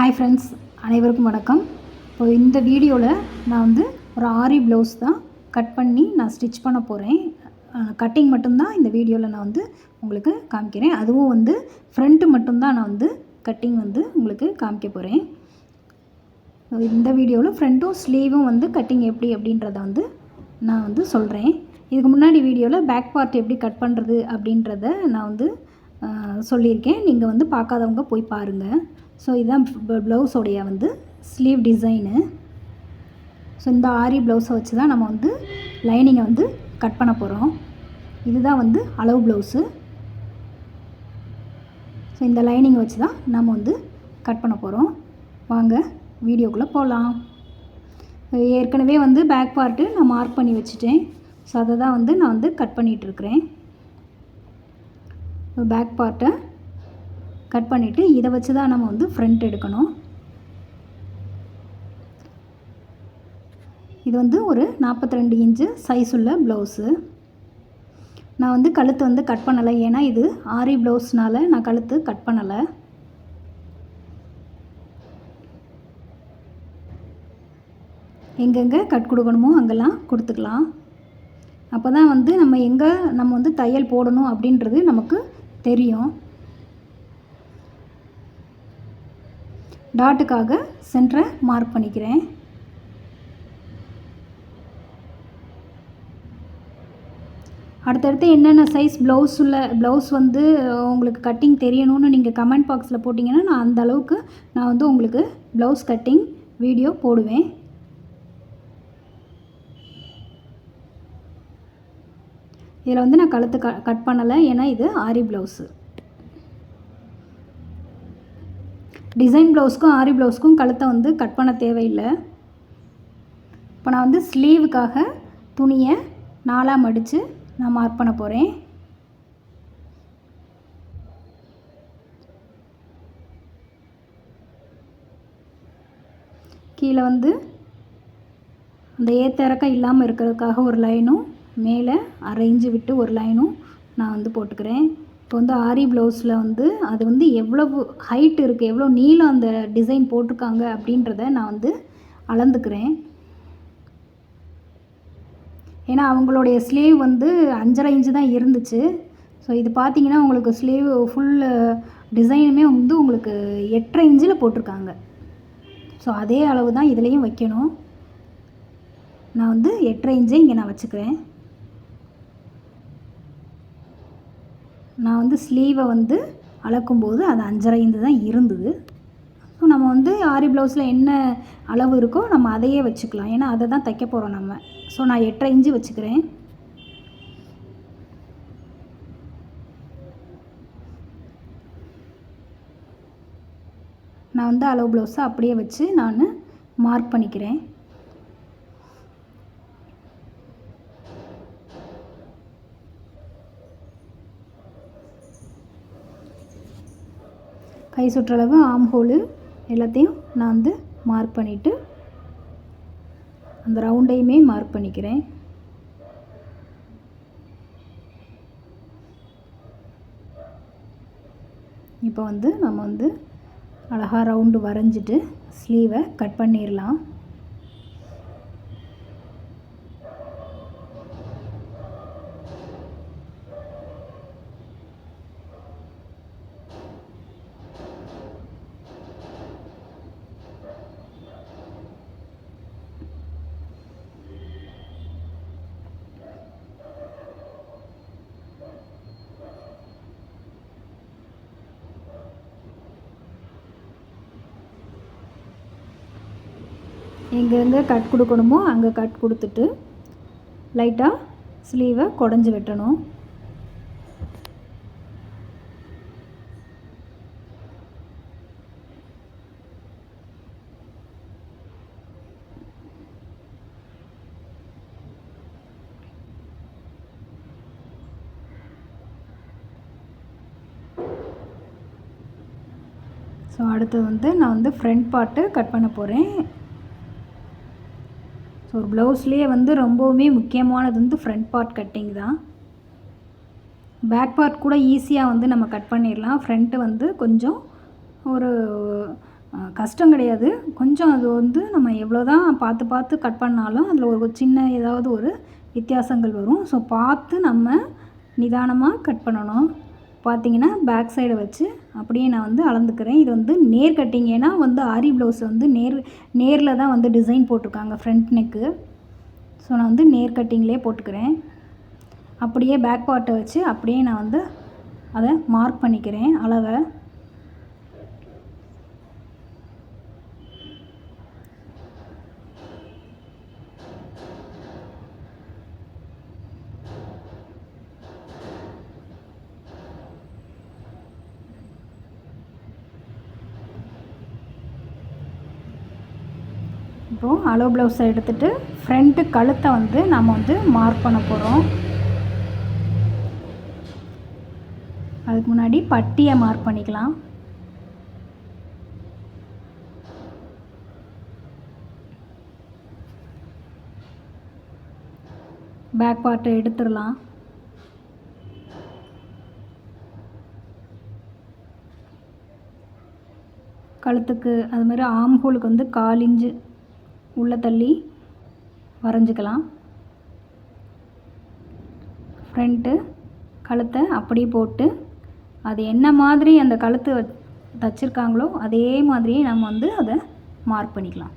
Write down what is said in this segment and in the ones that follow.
Hi friends அனைவருக்கும் வணக்கம். இப்போ இந்த வீடியோவில் நான் வந்து ஒரு ஆரி ப்ளவுஸ் தான் கட் பண்ணி நான் ஸ்டிச் பண்ண போகிறேன் கட்டிங் மட்டும்தான் இந்த வீடியோவில் நான் வந்து உங்களுக்கு காமிக்கிறேன். அதுவும் வந்து ஃப்ரண்ட்டு மட்டும்தான் நான் வந்து கட்டிங் வந்து உங்களுக்கு காமிக்க போகிறேன் இந்த வீடியோவில் ஃப்ரண்ட்டும் ஸ்லீவும் வந்து கட்டிங் எப்படி அப்படின்றத வந்து நான் வந்து சொல்கிறேன் இதுக்கு முன்னாடி வீடியோவில் பேக் பார்ட் எப்படி கட் பண்ணுறது அப்படின்றத நான் வந்து சொல்லியிருக்கேன். நீங்கள் வந்து பார்க்காதவங்க போய் பாருங்கள் ஸோ இதுதான் ப்ளவுஸோடைய வந்து ஸ்லீவ் டிசைனு ஸோ இந்த ஆரி ப்ளவுஸை வச்சு தான் நம்ம வந்து லைனிங்கை வந்து கட் பண்ண போகிறோம் இதுதான் வந்து அளவு ப்ளவுஸு ஸோ இந்த லைனிங்கை வச்சு தான் நம்ம வந்து கட் பண்ண போகிறோம் வாங்க வீடியோக்குள்ளே போகலாம் ஏற்கனவே வந்து பேக் பார்ட்டு நான் மார்க் பண்ணி வச்சுட்டேன். ஸோ அதை தான் வந்து நான் வந்து கட் பண்ணிகிட்ருக்கிறேன் பேக் பார்ட்டை கட் பண்ணிவிட்டு இதை வச்சு தான் நம்ம வந்து ஃப்ரண்ட் எடுக்கணும். இது வந்து ஒரு 42 ரெண்டு இன்ச்சு சைஸ் உள்ள ப்ளவுஸு நான் வந்து கழுத்து வந்து கட் பண்ணலை. ஏன்னா இது ஆரி ப்ளவுஸ்னால நான் கழுத்து கட் பண்ணலை. எங்கெங்கே கட் கொடுக்கணுமோ அங்கெல்லாம் கொடுத்துக்கலாம். அப்போ தான் வந்து நம்ம எங்கே நம்ம வந்து தையல் போடணும் அப்படின்றது நமக்கு தெரியும். டாட்டுக்காக சென்டரை மார்க் பண்ணிக்கிறேன். அடுத்தடுத்து என்னென்ன சைஸ் ப்ளவுஸ் உள்ள ப்ளவுஸ் வந்து உங்களுக்கு கட்டிங் தெரியணும்னு நீங்கள் கமெண்ட் பாக்ஸில் போட்டிங்கன்னா நான் அந்த அளவுக்கு நான் வந்து உங்களுக்கு ப்ளவுஸ் கட்டிங் வீடியோ போடுவேன். இதில் வந்து நான் கழுத்து க கட் பண்ணலை. ஏன்னா இது ஆரி ப்ளவுஸு. டிசைன் ப்ளவுஸ்க்கும் ஆரி ப்ளவுஸ்க்கும் கழுத்தை வந்து கட் பண்ண தேவையில்லை. இப்போ நான் வந்து ஸ்லீவுக்காக துணியை நாலாக மடித்து நான் மார்க் பண்ண போகிறேன் கீழே வந்து அந்த ஏத்தரக்கம் இல்லாமல் இருக்கிறதுக்காக ஒரு லைனும் மேலே அரைஞ்சு விட்டு ஒரு லைனும் நான் வந்து போட்டுக்கிறேன். இப்போ வந்து ஆரி ப்ளவுஸில் வந்து அது வந்து எவ்வளவு ஹைட் இருக்குது எவ்வளோ நீளம் அந்த டிசைன் போட்டிருக்காங்க அப்படின்றத நான் வந்து அளந்துக்கிறேன். ஏன்னா அவங்களுடைய ஸ்லீவ் வந்து அஞ்சரை இன்ச்சு தான் இருந்துச்சு. ஸோ இது பார்த்தீங்கன்னா உங்களுக்கு ஸ்லீவ் ஃபுல் டிசைனுமே வந்து உங்களுக்கு எட்டரை இன்ச்சில் போட்டிருக்காங்க. ஸோ அதே அளவு தான் இதுலேயும் வைக்கணும். நான் வந்து எட்டரை இன்ச்சே இங்கே நான் வச்சுக்கிறேன். நான் வந்து ஸ்லீவை வந்து அளக்கும்போது அது அஞ்சரை இந்து தான் இருந்தது. ஸோ நம்ம வந்து ஆரி ப்ளவுஸில் என்ன அளவு இருக்கோ நம்ம அதையே வச்சுக்கலாம். ஏன்னா அதை தான் தைக்க போகிறோம் நம்ம. ஸோ நான் எட்டரை இன்ச்சு வச்சுக்கிறேன். நான் வந்து அளவு ப்ளவுஸை அப்படியே வச்சு நான் மார்க் பண்ணிக்கிறேன். கை சுற்றளவு ஆம் ஹோலு எல்லாத்தையும் நான் வந்து மார்க் பண்ணிவிட்டு அந்த ரவுண்டையுமே மார்க் பண்ணிக்கிறேன். இப்போ வந்து நம்ம வந்து அழகாக ரவுண்டு வரைஞ்சிட்டு ஸ்லீவை கட் பண்ணிடலாம். எங்கெங்கே கட் கொடுக்கணுமோ அங்கே கட் கொடுத்துட்டு லைட்டாக ஸ்லீவை குடஞ்சி வெட்டணும். ஸோ அடுத்து வந்து நான் வந்து ஃப்ரண்ட் பார்ட்டு கட் பண்ண போகிறேன் ஸோ ஒரு ப்ளவுஸ்லேயே வந்து ரொம்பவுமே முக்கியமானது வந்து ஃப்ரண்ட் பார்ட் கட்டிங் தான். பேக் பார்ட் கூட ஈஸியாக வந்து நம்ம கட் பண்ணிடலாம். ஃப்ரண்ட்டு வந்து கொஞ்சம் ஒரு கஷ்டம் கிடையாது. கொஞ்சம் அது வந்து நம்ம எவ்வளோ தான் பார்த்து பார்த்து கட் பண்ணாலும் அதில் ஒரு சின்ன ஏதாவது ஒரு வித்தியாசங்கள் வரும். ஸோ பார்த்து நம்ம நிதானமாக கட் பண்ணணும். பார்த்தீங்கன்னா பேக் சைடை வச்சு அப்படியே நான் வந்து அளந்துக்கிறேன். இது வந்து நேர் கட்டிங் ஏன்னா வந்து ஆரி ப்ளவுஸ் வந்து நேர் நேரில் தான் வந்து டிசைன் போட்டிருக்காங்க ஃப்ரண்ட் நெக்கு ஸோ நான் வந்து நேர் கட்டிங்லேயே போட்டுக்கிறேன். அப்படியே பேக் பார்ட்டை வச்சு அப்படியே நான் வந்து அதை மார்க் பண்ணிக்கிறேன் அளவை. இப்போது அலோ ப்ளவுஸை எடுத்துகிட்டு ஃப்ரண்ட்டு கழுத்தை வந்து நம்ம வந்து மார்க் பண்ண போகிறோம் அதுக்கு முன்னாடி பட்டியை மார்க் பண்ணிக்கலாம். பேக் பார்ட்டை எடுத்துடலாம். கழுத்துக்கு அது மாதிரி ஆம்ஹோலுக்கு வந்து கால் இன்ச்சு உள்ளே தள்ளி வரைஞ்சிக்கலாம். ஃப்ரண்ட்டு கழுத்தை அப்படியே போட்டு அது என்ன மாதிரி அந்த கழுத்து தச்சுருக்காங்களோ அதே மாதிரியே நம்ம வந்து அதை மார்க் பண்ணிக்கலாம்.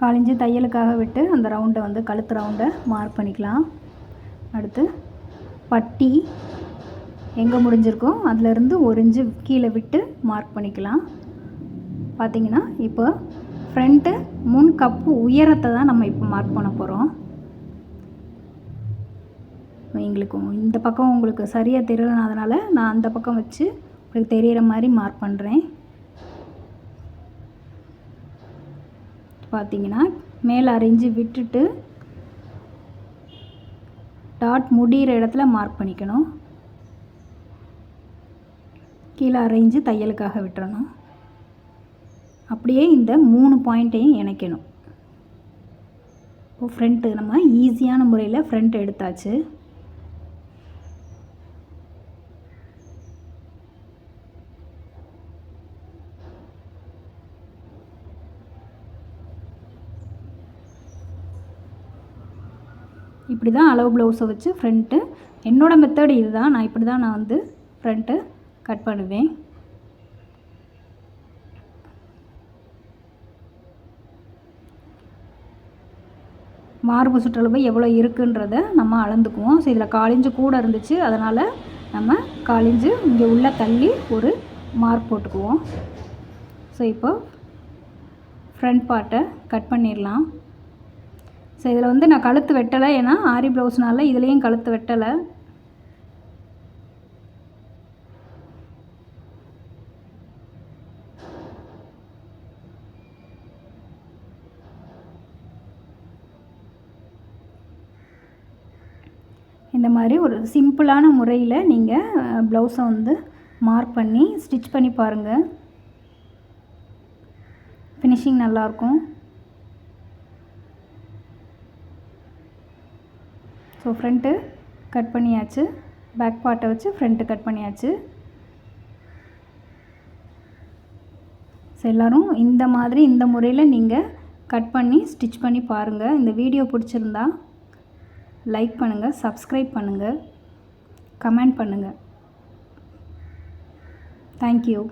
காலிஞ்சு தையலுக்காக விட்டு அந்த ரவுண்டை வந்து கழுத்து ரவுண்டை மார்க் பண்ணிக்கலாம். அடுத்து பட்டி எங்கே முடிஞ்சிருக்கோ அதிலிருந்து ஒரு இன்ச்சு கீழே விட்டு மார்க் பண்ணிக்கலாம். பார்த்தீங்கன்னா இப்போ ஃப்ரண்ட்டு முன் கப்பு உயரத்தை தான் நம்ம இப்போ மார்க் பண்ண போகிறோம் எங்களுக்கு இந்த பக்கம் உங்களுக்கு சரியாக தெரியலனாதனால நான் அந்த பக்கம் வச்சு உங்களுக்கு தெரிகிற மாதிரி மார்க் பண்ணுறேன் பார்த்தீங்கன்னா மேலே அரைஞ்சி விட்டுட்டு டாட் முடிகிற இடத்துல மார்க் பண்ணிக்கணும். கீழே அரைஞ்சு தையலுக்காக விட்டுறணும். அப்படியே இந்த மூணு பாயிண்ட்டையும் இணைக்கணும். இப்போ ஃப்ரண்ட்டு நம்ம ஈஸியான முறையில் ஃப்ரண்ட் எடுத்தாச்சு. இப்படி தான் அளவு ப்ளவுஸை வச்சு ஃப்ரண்ட்டு என்னோடய மெத்தடு இது தான் நான் இப்படி தான் நான் வந்து ஃப்ரண்ட்டு கட் பண்ணுவேன். மார்பு சுற்றளவு எவ்வளோ இருக்குன்றத நம்ம அளந்துக்குவோம். ஸோ இதில் காலிஞ்சு கூட இருந்துச்சு. அதனால் நம்ம காலிஞ்சு இங்கே உள்ள தள்ளி ஒரு மார்க் போட்டுக்குவோம். ஸோ இப்போ ஃப்ரண்ட் பார்ட்டை கட் பண்ணிடலாம். ஸோ இதில் வந்து நான் கழுத்து வெட்டலை. ஏன்னா ஆரி ப்ளவுஸ்னால இதுலேயும் கழுத்து வெட்டலை. இந்த மாதிரி ஒரு சிம்பிளான முறையில் நீங்கள் ப்ளவுஸை வந்து மார்க் பண்ணி ஸ்டிச் பண்ணி பாருங்கள் ஃபினிஷிங் நல்லாயிருக்கும் ஸோ ஃப்ரண்ட்டு கட் பண்ணியாச்சு. பேக் பார்ட்டை வச்சு ஃப்ரண்ட்டு கட் பண்ணியாச்சு. ஸோ எல்லோரும் இந்த மாதிரி இந்த முறையில் நீங்கள் கட் பண்ணி ஸ்டிச் பண்ணி பாருங்கள் இந்த வீடியோ பிடிச்சிருந்தா லைக் பண்ணுங்கள் சப்ஸ்கிரைப் பண்ணுங்கள் கமெண்ட் பண்ணுங்கள் தேங்க்யூ